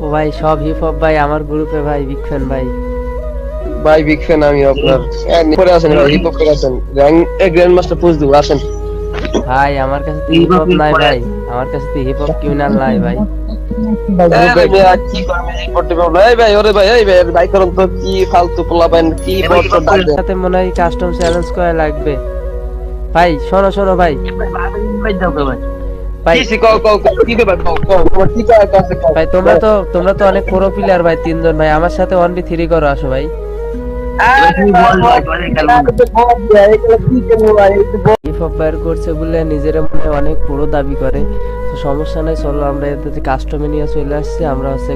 ও ভাই সব hip hop ভাই আমার গ্রুপে ভাই বিগ ফ্যান ভাই ভাই বিগ ফ্যান আমি আপনার হ্যাঁ, করে আছেন ভাই হিপ হপ করে আছেন র্যাঙ্ক গ্র্যান্ড মাস্টার পুজ দিব আসেন ভাই আমার কাছে তো হিপ হপ নাই ভাই আমার কাছে তো হিপ হপ কিউনাল নাই ভাই এই ভাই, মেয়ে, আর কি করবে এই করতে পারব না। এই ভাই ওরে ভাই এই ভাই ভাই করুন তো কি ফালতু পোলাবেন কি সাথে মনে হয় কাস্টম চ্যালেঞ্জ করা লাগবে ভাই শোনো শোনো ভাই ভাই তোমার তো তোমরা তো অনেক প্রো প্লেয়ার ভাই তিনজন ভাই। আমার সাথে ওয়ান বি থ্রি করো আসো ভাই। করছে বলে নিজের মনে অনেক পুরো দাবি করে। তো সমস্যা নাই চলো আমরা এতে কাস্টমে নিয়ে চলে আসছি। আমরা হচ্ছে